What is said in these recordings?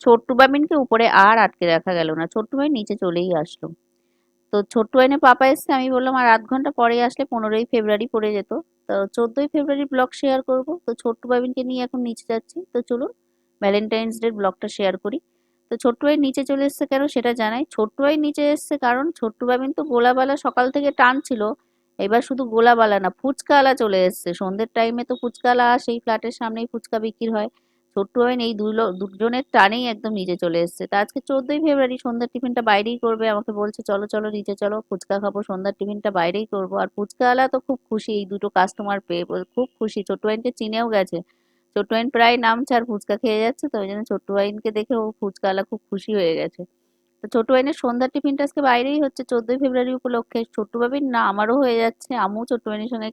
ছোট্টু বাবিনকে উপরে আর আটকে রাখা গেল না। ছোট্টু বাবিন নিচে চলেই আসলো। তো ছোট্টু বাবিনের পাপা এসছে, আমি বললাম, আর আধ ঘণ্টা পরে আসলে পনেরোই ফেব্রুয়ারি পড়ে যেত। তো চোদ্দোই ফেব্রুয়ারি ব্লগ শেয়ার করব। তো ছোট্টু বাবিনকে নিয়ে এখন নিচে যাচ্ছি। তো চলুন ভ্যালেন্টাইন্স ডে ব্লগটা শেয়ার করি। তো ছোট্টু ভাই নিচে চলে এসছে কেন সেটা জানাই। ছোট্টু ভাই নিচে এসছে কারণ ছোট্টু বাবিন তো গোলাবালা সকাল থেকে টানছিল। এবার শুধু গোলাবালা না, ফুচকাওয়ালা চলে এসছে। সন্ধ্যের টাইমে তো ফুচকাওয়ালা সেই ফ্ল্যাটের সামনেই ফুচকা বিক্রি হয়। ছোট্টু ভাই এই দুই দুজনের টানেই একদম নিচে চলে এসছে। তা আজকে চোদ্দই ফেব্রুয়ারি সন্ধ্যার টিফিনটা বাইরেই করবে, আমাকে বলছে, চলো চলো, নিচে চলো, ফুচকা খাব। সন্ধ্যার টিফিনটা বাইরেই করব। আর ফুচকাওয়ালা তো খুব খুশি, এই দুটো কাস্টমার পেয়ে খুব খুশি। ছোট্টু ভাইনকে চিনেও গেছে। ছোট্টু ভাইন প্রায় নামছে আর ফুচকা খেয়ে যাচ্ছে, তো ওই জন্য ছোট্টু ভাইনকে দেখে ও ফুচকাওয়ালা খুব খুশি হয়ে গেছে। তো ছোট্টু ভাইনের সন্ধ্যার টিফিনটা আজকে বাইরেই হচ্ছে, চোদ্দই ফেব্রুয়ারি উপলক্ষে। ছোট্টু ভাবিন না, আমারও হয়ে যাচ্ছে, আমিও ছোট্টু ভাইনের সঙ্গে।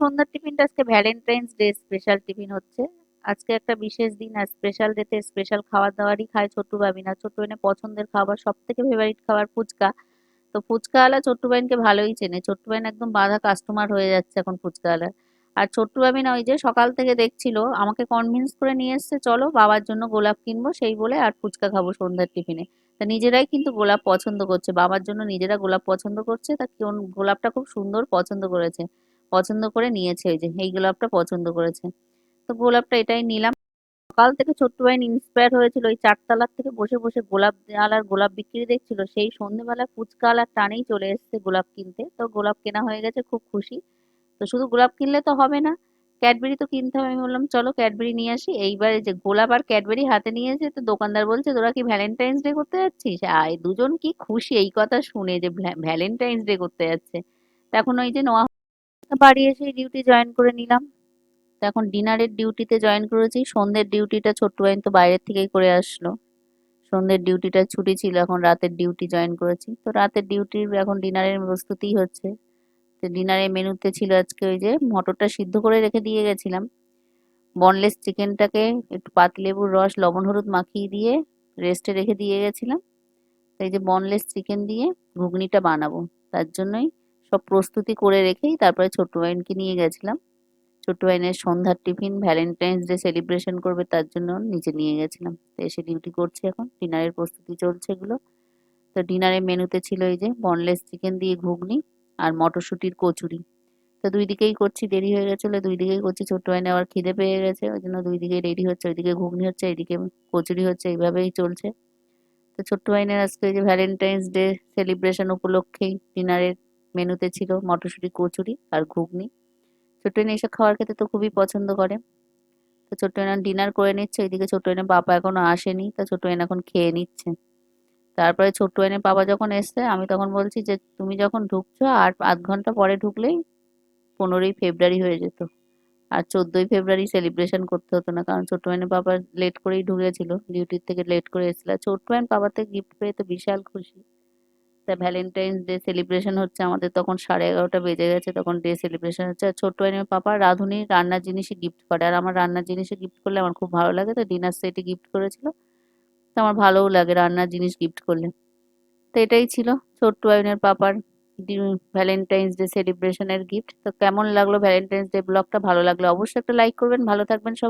সন্ধ্যার টিফিনটা আজকে ভ্যালেন্টাইন্স ডে স্পেশাল টিফিন হচ্ছে। আজকে একটা বিশেষ দিন আর স্পেশাল ডেতে স্পেশাল খাবার দাবারই খায় ছোট্টু আর ছোট্টু ভাইনের পছন্দের খাবার সব থেকে ফেভারিট খাবার ফুচকা। তো ফুচকাওয়ালা ছোট্টু বাইনকে ভালোই চেনে। ছোট্টু ভাইন একদম বাঁধা কাস্টমার হয়ে যাচ্ছে এখন ফুচকাওয়ালার আর ছোট্টু ভাবিন ওই যে সকাল থেকে দেখছিল, আমাকে কনভিন্স করে নিয়ে এসছে, চলো বাবার জন্য গোলাপ কিনবো, সেই বলে আর ফুচকা খাব সন্ধ্যার টিফিনে তা নিজেরাই কিন্তু গোলাপ পছন্দ করছে। বাবার জন্য নিজেরা গোলাপ পছন্দ করছে, তা কোন গোলাপটা খুব সুন্দর পছন্দ করেছে। পছন্দ করে নিয়েছে ওই যে, এই গোলাপটা পছন্দ করেছে। তো গোলাপটা এটাই নিলাম। সকাল থেকে ছোট্ট ভাইন ইন্সপায়ার হয়েছিল ওই চারতলার থেকে বসে বসে গোলাপ আলার গোলাপ বিক্রি দেখছিল। সেই সন্ধ্যেবেলা ফুচকা আর টানেই চলে এসেছে গোলাপ কিনতে। তো গোলাপ কেনা হয়ে গেছে, খুব খুশি। তো শুধু গোলাপ কিনলে তো হবে না, ক্যাডবেরি তো কিনতে হবে। আমি বললাম, চলো ক্যাডবেরি নিয়ে আসি। এইবারে যে গোলাপ আর ক্যাডবেরি হাতে নিয়ে এসে তো দোকানদার বলছে, তোরা কি ভ্যালেন্টাইন্স ডে করতে যাচ্ছিস? আয়, দুজন কি খুশি এই কথা শুনে যে ভ্যালেন্টাইন্স ডে করতে যাচ্ছে। তখন ওই যে নোয়া বাড়ি এসে ডিউটি জয়েন করে নিলাম। তো এখন ডিনারের ডিউটিতে জয়েন করেছি। সন্ধ্যের ডিউটিটা ছোট্ট বাইন তো বাইরের থেকেই করে আসলো। সন্ধ্যের ডিউটিটা ছুটি ছিল, এখন রাতের ডিউটি জয়েন করেছি। তো রাতের ডিউটির এখন ডিনারের প্রস্তুতি হচ্ছে। তো ডিনারের মেনুতে ছিল আজকে ওই যে মটরটা সিদ্ধ করে রেখে দিয়ে গেছিলাম। বনলেস চিকেনটাকে একটু পাতিলেবুর রস, লবণ, হলুদ মাখিয়ে দিয়ে রেস্টে রেখে দিয়ে গেছিলাম। তো এই যে বনলেস চিকেন দিয়ে ঘুগনিটা বানাবো। তার জন্যই সব প্রস্তুতি করে রেখেই তারপরে ছোট্ট বাইনকে নিয়ে গেছিলাম। ছোট্ট ওয়াইনের সন্ধ্যার টিফিন, ভ্যালেন্টাইন্স ডে সেলিব্রেশন করবে, তার জন্য নিচে নিয়ে গেছিলাম। তো এসে ডিউটি করছে এখন। ডিনারের প্রস্তুতি চলছে এগুলো। তো ডিনারের মেনুতে ছিল এই যে বনলেস চিকেন দিয়ে ঘুগনি আর মটরশুঁটির কচুরি। তো দুই দিকেই করছি, দেরি হয়ে গেছিল, দুই দিকেই করছি, ছোট্ট ভাইনে আবার খিদে পেয়ে গেছে, ওই জন্য দুই দিকেই রেডি হচ্ছে ওইদিকে ঘুগনি হচ্ছে এইদিকে কচুরি হচ্ছে, এইভাবেই চলছে। তো ছোট্ট ভাইনের আজকে যে ভ্যালেন্টাইন্স ডে সেলিব্রেশন উপলক্ষেই ডিনারের মেনুতে ছিল মটরশুঁটি, কচুরি আর ঘুগনি। ছোট্ট এইসব খাবার খেতে তো খুবই পছন্দ করে। তো ছোট্ট ভাইন ডিনার করে নিচ্ছে ওইদিকে ছোট্ট ভাইনের বাবা এখনও আসেনি, তা ছোট্ট ভাইন এখন খেয়ে নিচ্ছে। তারপরে ছোট্ট ভাইনের বাবা যখন এসছে, আমি তখন বলছি যে, তুমি যখন ঢুকছো, আর আধ ঘণ্টা পরে ঢুকলেই পনেরোই ফেব্রুয়ারি হয়ে যেত। আর চোদ্দোই ফেব্রুয়ারি সেলিব্রেশন করতে হতো না, কারণ ছোট্ট ভাইনের বাবা লেট করেই ঢুকেছিল ডিউটির থেকে লেট করে এসেছিল। ছোট্ট ভাইন বাবার থেকে গিফট পেয়ে তো বিশাল খুশি। তা ভ্যালেন্টাইন্স ডে সেলিব্রেশন হচ্ছে আমাদের, তখন সাড়ে এগারোটা বেজে গেছে, তখন ডে সেলিব্রেশন হচ্ছে। আর ছোট্ট ভাইনের পাপা রাঁধুনি রান্নার জিনিসই গিফট করে। আর আমার রান্নার জিনিসে গিফট করলে আমার খুব ভালো লাগে। তো ডিনার সেটে গিফট করেছিল। তো আমার ভালোও লাগে রান্নার জিনিস গিফট করলে। তো এটাই ছিল ছোট্ট আইনের পাপার ভ্যালেন্টাইন্স ডে সেলিব্রেশনের গিফট তো কেমন লাগল ভ্যালেন্টাইন্স ডে ব্লগটা ভালো লাগল অবশ্যই একটা লাইক করবেন। ভালো থাকবেন সবাই।